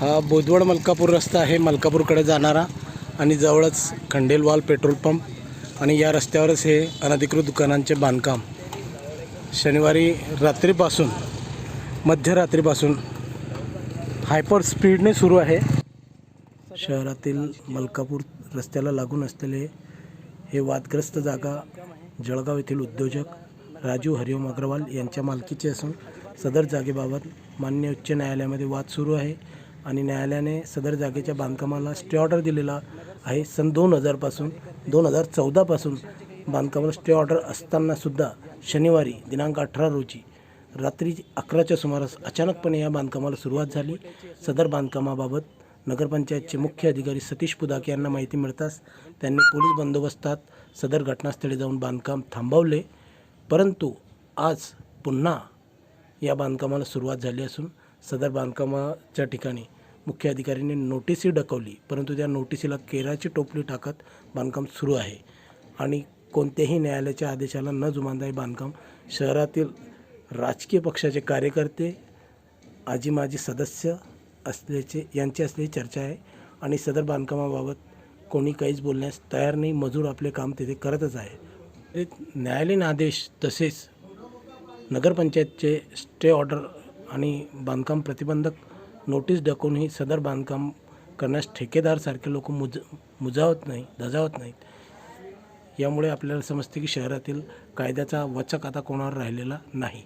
हा बोदवड मलकापूर रस्ता आहे. मलकापूरकडे जाणारा आणि जवळच खंडेलवाल पेट्रोल पंप आणि या रस्त्यावरच हे अनधिकृत दुकानांचे बांधकाम. शनिवारी रात्रीपासून मध्यरात्रीपासून हायपर स्पीडने सुरू आहे. शहरातील मलकापूर रस्त्याला लागून असलेले हे वादग्रस्त जागा जळगाव येथील उद्योजक राजू हरिओम अग्रवाल यांच्या मालकीचे असून सदर जागेबाबत मान्य उच्च न्यायालयामध्ये वाद सुरू आहे. आणि न्यायालयाने सदर जागेच्या बांधकामाला स्टे ऑर्डर दिलेला आहे. सन दोन हजारपासून दोन हजार चौदापासून बांधकामाला स्टे ऑर्डर असतानासुद्धा शनिवारी दिनांक अठरा रोजी रात्री अकराच्या सुमारास अचानकपणे या बांधकामाला सुरुवात झाली. सदर बांधकामाबाबत नगरपंचायतचे मुख्य अधिकारी सतीश पुदाके यांना माहिती मिळताच त्यांनी पोलीस बंदोबस्तात सदर घटनास्थळी जाऊन बांधकाम थांबवले. परंतु आज पुन्हा या बांधकामाला सुरुवात झाली असून सदर बांधकामाच्या ठिकाणी मुख्य अधिकाऱ्यांनी नोटीसही डकवली परंतु त्या नोटिसीला केराची टोपली टाकत बांधकाम सुरू आहे आणि कोणत्याही न्यायालयाच्या आदेशाला न जुमानता हे बांधकाम शहरातील राजकीय पक्षाचे कार्यकर्ते आजी माजी सदस्य असल्याचे यांची असलेली चर्चा आहे आणि सदर बांधकामाबाबत कोणी काहीच बोलण्यास तयार नाही मजूर आपले काम तिथे करतच आहे. न्यायालयीन आदेश तसेच नगरपंचायतचे स्टे ऑर्डर आणि बांधकाम प्रतिबंधक नोटीस दाखवूनही सदर बांधकाम करण्यास ठेकेदारसारखे लोक मुज मुजावत नाही धजावत नाहीत. यामुळे आपल्याला समजते की शहरातील कायद्याचा वचक आता कोणावर राहिलेला नाही.